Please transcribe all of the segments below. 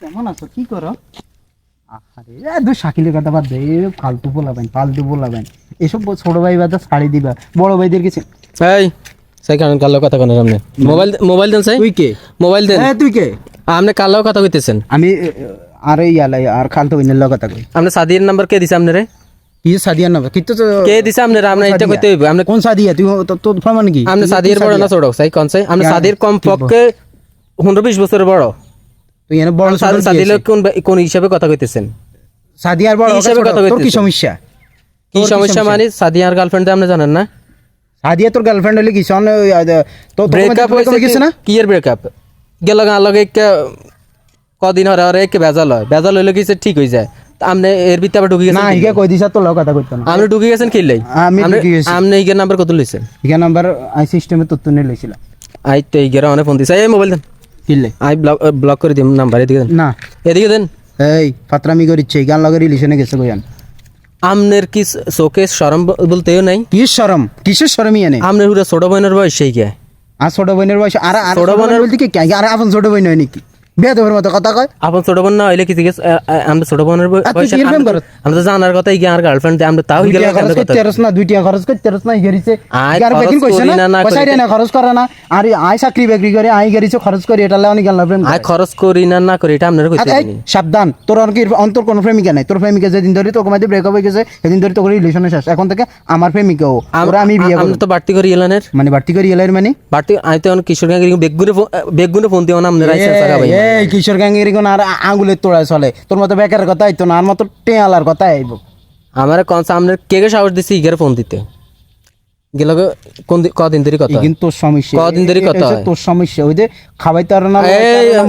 কেমন আছো? কি করো? আরে দু শাকিলের কথা বাদ দে ফালতু বলাবেন ফালতু বলাবেন এসব ছোট ভাই ছাড়ি দিবা বড় ভাইদের কিছু? এই সাই কারণ কালো কথা কোন সামনে। মোবাইল মোবাইল দেন সাই। তুই কে? মোবাইল দেন। হ্যাঁ তুই কে? আপনি কালো কথা কইতেছেন। আমি আর ইয়ালাই আর খালতো কথা কই। আপনি সাদিয়ার নাম্বার কে দিছে আপনারে? কি সাদিয়া না কিন্তু তো কে দিছে আপনারে? আপনি এটা কইতে হইব। আপনি কোন সাদিয়া? তুই তো- প্রমাণ কি? আপনি সাদিয়ার বড় না ছোট? সাই কোন সাই আপনি? সাদির কম পক্ষে পনেরো বিশ বছরের বড়। তুই এনে বড় ছোট কি কোন কোন হিসাবে কথা কইতেছেন? সাদিয়ার বড় কি হিসাবে তোর কি সমস্যা? কি কি মানে? সাদিয়ার গার্লফ্রেন্ড আপনি জানেন না? সাদিয়া তোর গার্লফ্রেন্ড হলে কি তো ব্রেকআপ মধ্যে কিছু না? কি এর ব্রেকআপ গেল গা লগে কদিন হরে হরে একে ভেজাল হয়। ভেজাল হইলে কিছু ঠিক হয়ে যায়? তা আপনি এর ভিতরে আবার ঢুকে না হিগে কই দিছ তোর লগ কথা কইতো না। আপনি ঢুকে গেছেন কিনলেই আমি ঢুকে গেছি। আপনি ইগের নাম্বার কত লইছেন? হিগে নাম্বার আই সিস্টেমে তোর তুলে লইছিলাম। আই তো ইগের অনেক ফোন দিছে। এই মোবাইল দেন। কিনলে আই ব্লক ব্লক করে দিম নাম্বার এদিকে দেন না এদিকে দেন এই ফাতরামি করিচ্ছে গান লগে রিলেশনে গেছে কইয়ান আমনের কি শোকেস শরম বলতেও নাই কি শরম কিসের শরমই এনে আমনের হুরা ছোট বোনের বয়স সেই কে আর ছোট বোনের বয়স আর ছোট বোনের বলতে কি কে? আর আপন ছোট বোন হয় নাকি বিয়া দেওয়ার মতো কথা কয়। আপন ছোট বোন না হইলে কি আমরা ছোট বোনের আমরা-? আমরা তো জানার কথা ইগে আর গার্লফ্রেন্ড আমরা তাও ইগে খরচ করতে পারস না দুই খরচ করতে পারস না গেরিছে আয় গার কইছে করি না না, না পয়সা করি। না খরচ করে না। আর আই চাকরি বাকরি করে আই গেরিছে খরচ করি এটা অনেক খরচ করি না না করি এটা আপনারা কইতে সাবধান তোর অন্তর কোনো প্রেমিকা নাই। তোর প্রেমিকা যেদিন ধরে তোর মধ্যে ব্রেকআপ হয়ে গেছে সেদিন ধরে তোর রিলেশনে শেষ। এখন থেকে আমার প্রেমিকা ও ওরা আমি বিয়ে করব। আমরা তো বাড়তি করি এলানের। মানে বাড়তি করে এলাইর মানে? বাড়তি আই তো কিশোর গাঙ্গি বেগুনে ফোন বেগুনে ফোন দিও না আপনারা এই কিশোর গাঙ্গের কোন আর আঙ্গুলের তোড়ায় চলে। তোর মতো বেকার কথা আইতো না আর মতো টেয়ালার কথা আইব আমার কোন সামনে কে কে সাহস দিছি ইগের ফোন দিতে? গেল কোন কদিন ধরে কথা কিন্তু তোর সমস্যা। কদিন ধরে কথা তোর সমস্যা ওই যে আর না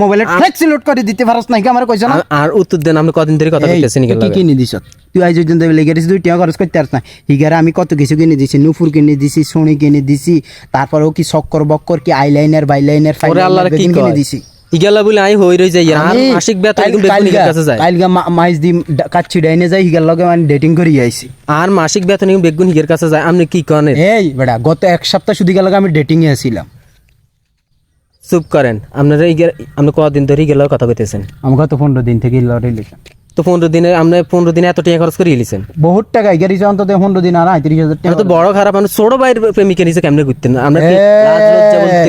মোবাইলে ফ্লেক্সি লোড করে দিতে পারস না কি আমার কইছ না? আর উত্তর দেন আপনি কদিন ধরে কথা কইতেছেন কি কিনে দিছ? তুই আজ পর্যন্ত লেগে গেছিস দুই টাকা খরচ করতে না হিগারে আমি কত কিছু কিনে দিছি নুপুর কিনে দিছি সোনি কিনে দিছি তারপরেও কি চক্কর বক্কর কি আইলাইনার বাইলাইনার কি কিনে দিছি। ইগেলা বলে আই হই রই যাই আর মাসিক বেতন কিন্তু কাছে যায় কালকে মাইস দি কাচ্চি ডাইনে যাই হিগার লগে মানে ডেটিং করি আইছি। আর মাসিক বেতন কিন্তু বেগুন হিগের কাছে যায় আপনি কি করেন? এই বেটা গত এক সপ্তাহ শুধু গেল আমি ডেটিং এ আছিলাম। চুপ করেন আপনারা আপনি কদিন ধরে গেলেও কথা কইতেছেন? আমি গত পনেরো দিন থেকে রিলেশন তো পনেরো দিনে আপনি পনেরো দিনে এত টাকা খরচ করে গেছেন বহুত টাকা গেরিছে অন্তত পনেরো দিন আর আইত্রিশ হাজার টাকা তো বড় খারাপ আপনি ছোট ভাইয়ের প্রেমিকা নিচে কেমনে ঘুরতেন? আমরা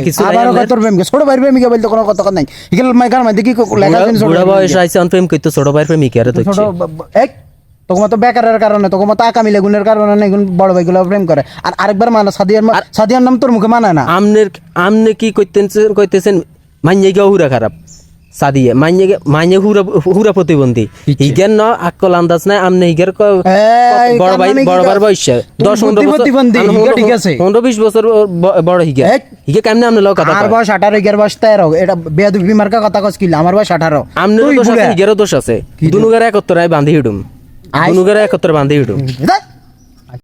কিছু আবার প্রেমিকা ছোট ভাইয়ের প্রেমিকা বলতে কোনো কথা নাই। হিগেল মাইকার মধ্যে কি লেখা আছে ছোট বয়স আইসে অন প্রেম করতো ছোট ভাইয়ের প্রেমিকা আরে তো ছোট এই তোকে মতো বেকারের কারণে তোকে মতো আকামি লেগুনের কারণে না এগুন বড় ভাইগুলো প্রেম করে। আর আরেকবার মানা সাদিয়ার সাদিয়ার নাম তোর মুখে মানায় না। আমনের আমনে কি কইতেছেন কইতেছেন মাইয়ে গিয়ে হুরা খারাপ। সাদিয়ে মাইয়ে মাইয়ে হুরা হুরা প্রতিবন্ধী। হিগের ন আকল আন্দাজ নাই আমনে হিগের ক- বড় ভাই মানে বড় কর? বয়স তুই দশ পনেরো বুদ্ধি বছর প্রতিবন্ধী, আম- হিগা ঠিক আছে। পনেরো বিশ বছর ব- বড় হিগে। হিগে কেমনে আমনে লোক কথা আর? বয়স আঠারো এগারো বয়স তেরো। এটা বেয়াদু বিমার্কা কথা কস কিল আমার বয়স আঠারো। আমনেরও তুই দোষ আছে। হিগেরও দোষ আছে। দুনুগারে একত্রে বান্ধি হিডুম। আই- দুনুগারে একত্রে বান্ধি হিডুম।